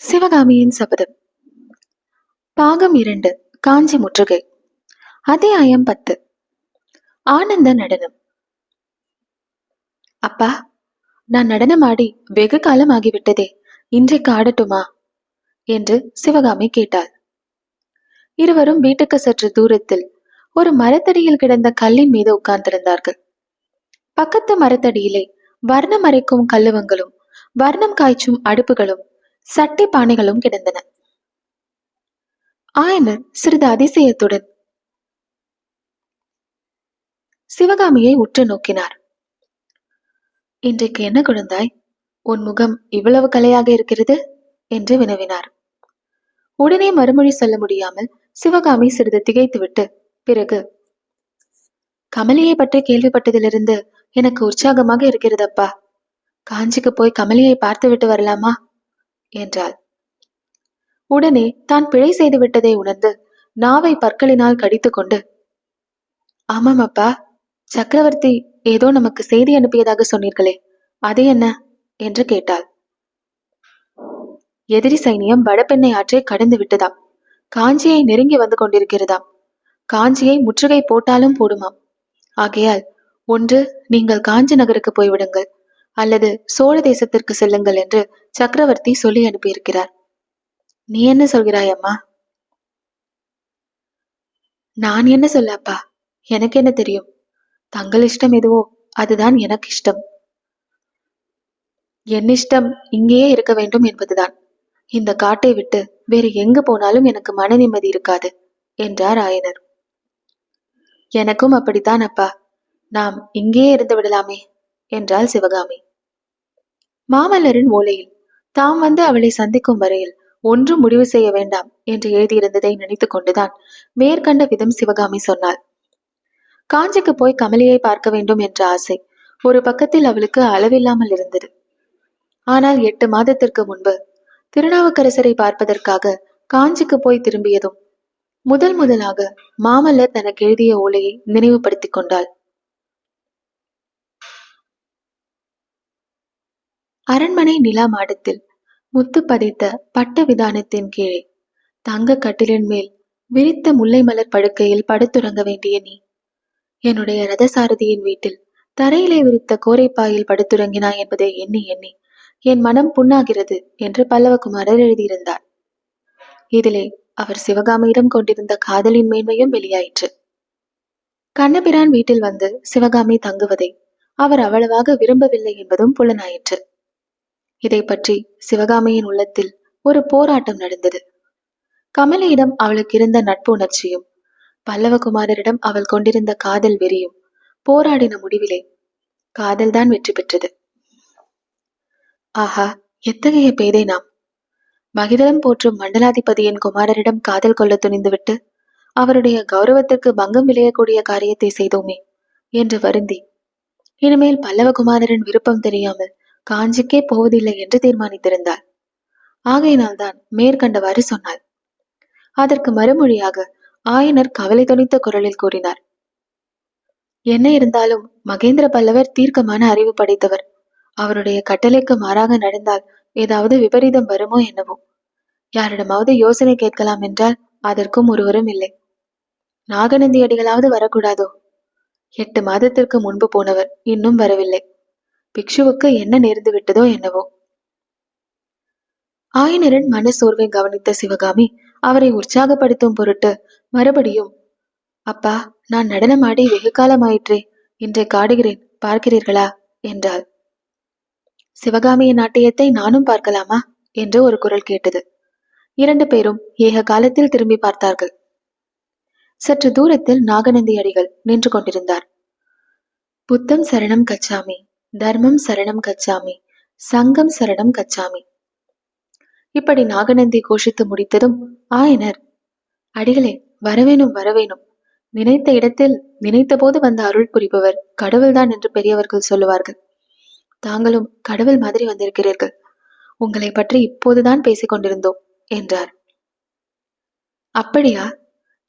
சிவகாமியின் சபதம். பாகம் இரண்டு காஞ்சி முற்றுகை. அத்தியாயம் பத்து. ஆனந்த நடனம். அப்பா நான் நடனமாடி வெகு காலம் ஆகிவிட்டதே இன்றைக்கு ஆடட்டுமா? என்று சிவகாமி கேட்டாள். இருவரும் வீட்டுக்கு சற்று தூரத்தில் ஒரு மரத்தடியில் கிடந்த கல்லின் மீது உட்கார்ந்திருந்தார்கள். பக்கத்து மரத்தடியிலே வர்ணம் அரைக்கும் கல்லுவங்களும் வர்ணம் காய்ச்சும் அடுப்புகளும் சட்டி பானைகளும் கிடந்தன. ஆயனர் சிறிது அதிசயத்துடன் சிவகாமியை உற்று நோக்கினார். இன்றைக்கு என்ன குழந்தாய்? உன் முகம் இவ்வளவு கலையாக இருக்கிறது? என்று வினவினார். உடனே மறுமொழி சொல்ல முடியாமல் சிவகாமி சிறிது திகைத்துவிட்டு பிறகு? கமலியை பற்றி கேள்விப்பட்டதிலிருந்து எனக்கு உற்சாகமாக இருக்கிறதப்பா காஞ்சிக்கு போய் கமலியை பார்த்துவிட்டு வரலாமா? என்றாள். உடனே தான் பிழை செய்து விட்டதை உணர்ந்து நாவை பற்களினால் கடித்துக்கொண்டு ஆமாம் அப்பா சக்கரவர்த்தி ஏதோ நமக்கு செய்தி அனுப்பியதாக சொன்னீர்களே அது என்ன? என்று கேட்டாள். எதிரி சைனியம் வடபெண்ணை ஆற்றை கடந்து விட்டதாம். காஞ்சியை நெருங்கி வந்து கொண்டிருக்கிறதாம். காஞ்சியை முற்றுகை போட்டாலும் போடுமாம். ஆகையால் ஒன்று நீங்கள் காஞ்சி நகருக்கு போய்விடுங்கள். அல்லது சோழ தேசத்திற்கு செல்லுங்கள் என்று சக்கரவர்த்தி சொல்லி அனுப்பியிருக்கிறார். நீ என்ன சொல்கிறாய் அம்மா? நான் என்ன சொல்ல அப்பா? எனக்கு என்ன தெரியும்? தங்கள் இஷ்டம் எதுவோ அதுதான் எனக்கு இஷ்டம். என் இஷ்டம் இங்கேயே இருக்க வேண்டும் என்பதுதான். இந்த காட்டை விட்டு வேறு எங்கு போனாலும் எனக்கு மன நிம்மதி இருக்காது என்றார் ஆயனர். எனக்கும் அப்படித்தான் அப்பா. நாம் இங்கேயே இருந்து விடலாமே என்றாள் சிவகாமி. மாமல்லரின் ஓலையில் தாம் வந்து அவளை சந்திக்கும் வரையில் ஒன்றும் முடிவு செய்ய வேண்டாம் என்று எழுதியிருந்ததை நினைத்துக் கொண்டுதான் மேற்கண்ட விதம் சிவகாமி சொன்னாள். காஞ்சிக்கு போய் கமலியை பார்க்க வேண்டும் என்ற ஆசை ஒரு பக்கத்தில் அவளுக்கு அளவில்லாமல் இருந்தது. ஆனால் எட்டு மாதத்திற்கு முன்பு திருநாவுக்கரசரை பார்ப்பதற்காக காஞ்சிக்கு போய் திரும்பியதும் முதல் முதலாக மாமல்லர் தனக்கு எழுதிய ஓலையை நினைவுபடுத்திக் கொண்டாள். அரண்மனை நிலா மாடத்தில் முத்து பதித்த பட்ட விதானத்தின் கீழே. தங்க கட்டிலின் மேல் விரித்த முல்லை மலர் படுக்கையில் படுத்துறங்க வேண்டிய நீ. என்னுடைய ரதசாரதியின் வீட்டில் தரையிலே விரித்த கோரைப்பாயில் படுத்துறங்கினாய் என்பதை எண்ணி எண்ணி என் மனம் புண்ணாகிறது என்று பல்லவகுமாரர் எழுதியிருந்தார். இதிலே அவர் சிவகாமியிடம் கொண்டிருந்த காதலின் மேன்மையும் வெளியாயிற்று. கண்ணபிரான் வீட்டில் வந்து சிவகாமி தங்குவதை அவர் அவ்வளவாக விரும்பவில்லை என்பதும் புலனாயிற்று. இதை பற்றி சிவகாமியின் உள்ளத்தில் ஒரு போராட்டம் நடந்தது. கமலியிடம் அவளுக்கு இருந்த நட்பு உணர்ச்சியும் பல்லவகுமாரரிடம் அவள் கொண்டிருந்த காதல் வெறியும் போராடின முடிவிலே காதல்தான் வெற்றி பெற்றது. ஆஹா எத்தகைய பேதை நாம்? மகிதலம் போற்றும் மண்டலாதிபதியின் குமாரரிடம் காதல் கொள்ள துணிந்துவிட்டு அவருடைய கௌரவத்திற்கு பங்கம் விளையக்கூடிய காரியத்தை செய்தோமே என்று வருந்தி இனிமேல் பல்லவகுமாரரின் விருப்பம் தெரியாமல் காஞ்சிக்கே போவதில்லை என்று தீர்மானித்திருந்தாள். ஆகையினால்தான் மேற்கண்டவாறு சொன்னாள். அதற்கு மறுமொழியாக ஆயனர் கவலை துணித்த குரலில் கூறினார். என்ன இருந்தாலும் மகேந்திர பல்லவர் தீர்க்கமான அறிவு படைத்தவர். அவருடைய கட்டளைக்கு மாறாக நடந்தால் ஏதாவது விபரீதம் வருமோ என்னவோ. யாரிடமாவது யோசனை கேட்கலாம் என்றால் அதற்கும் ஒருவரும் இல்லை. நாகநந்தி அடிகளாவது வரக்கூடாதோ? எட்டு மாதத்திற்கு முன்பு போனவர் இன்னும் வரவில்லை. பிக்ஷுவுக்கு என்ன நேர்ந்து விட்டதோ என்னவோ. ஆயனரின் மன சோர்வை கவனித்த சிவகாமி அவரை உற்சாகப்படுத்தும் பொருட்டு மறுபடியும் அப்பா நான் நடனமாடி வெகு காலமாயிற்றே இன்றை காடுகிறேன் பார்க்கிறீர்களா? என்றாள். சிவகாமியின் நாட்டியத்தை நானும் பார்க்கலாமா? என்று ஒரு குரல் கேட்டது. இரண்டு பேரும் ஏக காலத்தில் திரும்பி பார்த்தார்கள். சற்று தூரத்தில் நாகநந்தி அடிகள் நின்று கொண்டிருந்தார். புத்தம் சரணம் கச்சாமி தர்மம் சரணம் கச்சாமி சங்கம் சரணம் கச்சாமி. இப்படி நாகநந்தி கோஷித்து முடித்ததும் ஆயனர் அடிகளே வரவேணும் வரவேணும். நினைத்த இடத்தில் நினைத்த போது வந்த அருள் புரிபவர் கடவுள்தான் என்று பெரியவர்கள் சொல்லுவார்கள். தாங்களும் கடவுள் மாதிரி வந்திருக்கிறீர்கள். உங்களை பற்றி இப்போதுதான் பேசிக் கொண்டிருந்தோம் என்றார். அப்படியா?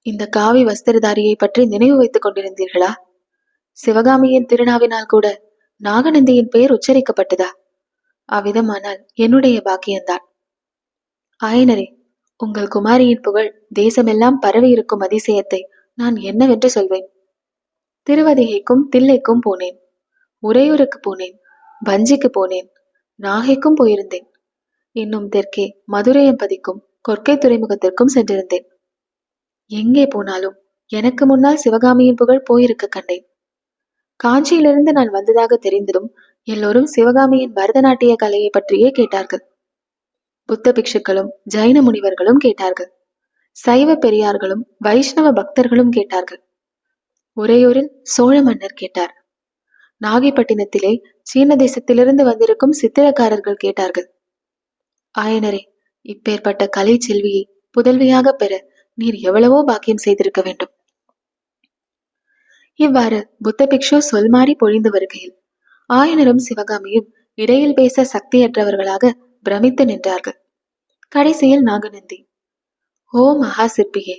இந்த காவி வஸ்திரதாரியை பற்றி நினைவு வைத்துக் கொண்டிருந்தீர்களா? சிவகாமியின் திருநாவினால் கூட நாகநந்தியின் பெயர் உச்சரிக்கப்பட்டதா? அவ்விதமானால் என்னுடைய பாக்கியம்தான். ஆயனரே உங்கள் குமாரியின் புகழ் தேசமெல்லாம் பரவி இருக்கும் அதிசயத்தை நான் என்னவென்று சொல்வேன்? திருவதிகைக்கும் தில்லைக்கும் போனேன். உறையூருக்கு போனேன். வஞ்சிக்கு போனேன். நாகைக்கும் போயிருந்தேன். இன்னும் தெற்கே மதுரையம்பதிக்கும் கொற்கை துறைமுகத்திற்கும் சென்றிருந்தேன். எங்கே போனாலும் எனக்கு முன்னால் சிவகாமியின் புகழ் போயிருக்க கண்டேன். காஞ்சியிலிருந்து நான் வந்ததாக தெரிந்ததும் எல்லோரும் சிவகாமியின் பரதநாட்டிய கலையை பற்றியே கேட்டார்கள். புத்த பிக்ஷுக்களும் ஜைன முனிவர்களும் கேட்டார்கள். சைவ பெரியார்களும் வைஷ்ணவ பக்தர்களும் கேட்டார்கள். உரையூரில் சோழ மன்னர் கேட்டார். நாகைப்பட்டினத்திலே சீன தேசத்திலிருந்து வந்திருக்கும் சித்திரக்காரர்கள் கேட்டார்கள். ஆயனரே இப்பேற்பட்ட கலை செல்வியை புதல்வியாக பெற நீர் எவ்வளவோ பாக்கியம் செய்திருக்க வேண்டும். இவ்வாறு புத்த பிக்ஷு சொல் மாறி பொழிந்து வருகையில் ஆயனரும் சிவகாமியும் இடையில் பேச சக்தியற்றவர்களாக பிரமித்து நின்றார்கள். கடைசியில் நாகநந்தி ஓ மகா சிற்பியே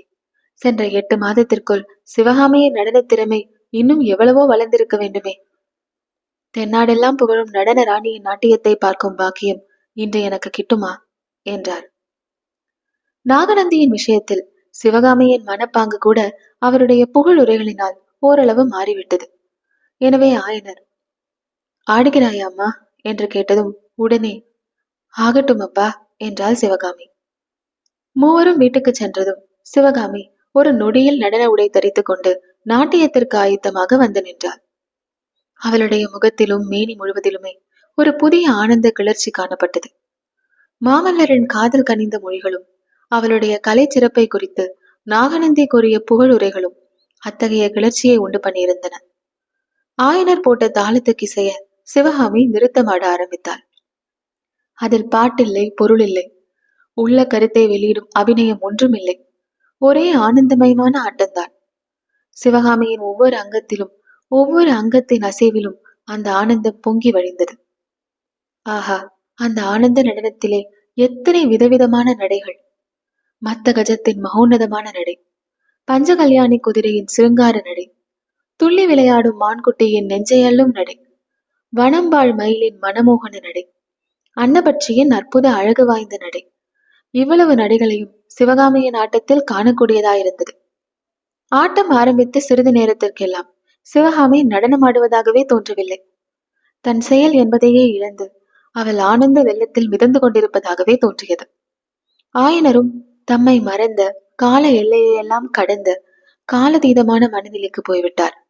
சென்ற எட்டு மாதத்திற்குள் சிவகாமியின் நடன திறமை இன்னும் எவ்வளவோ வளர்ந்திருக்க வேண்டுமே. தென்னாடெல்லாம் புகழும் நடன ராணியின் நாட்டியத்தை பார்க்கும் பாக்கியம் இன்று எனக்கு கிட்டுமா? என்றார். நாகநந்தியின் விஷயத்தில் சிவகாமியின் மனப்பாங்கு கூட அவருடைய புகழுரைகளினால் ஓரளவு மாறிவிட்டது. எனவே ஆயனர் ஆடுகிறாயா அம்மா? என்று கேட்டதும் உடனே ஆகட்டும் அப்பா என்றாள் சிவகாமி. மூவரும் வீட்டுக்கு சென்றதும் சிவகாமி ஒரு நொடியில் நடன உடை தரித்துக் கொண்டு நாட்டியத்திற்கு ஆயத்தமாக வந்து நின்றாள். அவளுடைய முகத்திலும் மேனி முழுவதிலுமே ஒரு புதிய ஆனந்த கிளர்ச்சி காணப்பட்டது. மாமல்லரின் காதல் கனிந்த மொழிகளும் அவளுடைய கலை சிறப்பை குறித்து நாகநந்தி கூறிய புகழுரைகளும் அத்தகைய கிளர்ச்சியை உண்டு பண்ணியிருந்தன. ஆயனர் போட்ட தாளத்துக்கு இசைய சிவகாமி நிறுத்தமாட ஆரம்பித்தாள். அதில் பாட்டில்லை பொருள் இல்லை உள்ள கருத்தை வெளியிடும் அபிநயம் ஒன்றுமில்லை. ஒரே ஆனந்தமயமான ஆட்டம்தான். சிவகாமியின் ஒவ்வொரு அங்கத்திலும் ஒவ்வொரு அங்கத்தின் அசைவிலும் அந்த ஆனந்தம் பொங்கி வழிந்தது. ஆஹா அந்த ஆனந்த நடனத்திலே எத்தனை விதவிதமான நடைகள். மத்த கஜத்தின் மகோன்னதமான நடை. பஞ்சகல்யாணி குதிரையின் சிருங்கார நடை. துள்ளி விளையாடும் மான்குட்டியின் நெஞ்சையல்லும் நடை. வனம்பாள் மயிலின் மனமோகன நடை. அன்னபட்சியின் அற்புத அழகு வாய்ந்த நடை. இவ்வளவு நடைகளையும் சிவகாமியின் ஆட்டத்தில் காணக்கூடியதாயிருந்தது ஆட்டம் ஆரம்பித்து சிறிது நேரத்திற்கெல்லாம் சிவகாமி நடனமாடுவதாகவே தோன்றவில்லை. தன் செயல் என்பதையே இழந்து அவள் ஆனந்த வெள்ளத்தில் மிதந்து கொண்டிருப்பதாகவே தோன்றியது. ஆயனரும் தம்மை மறந்த கால எல்லையெல்லாம் கடந்து காலதீதமான மனநிலைக்கு போய்விட்டார்.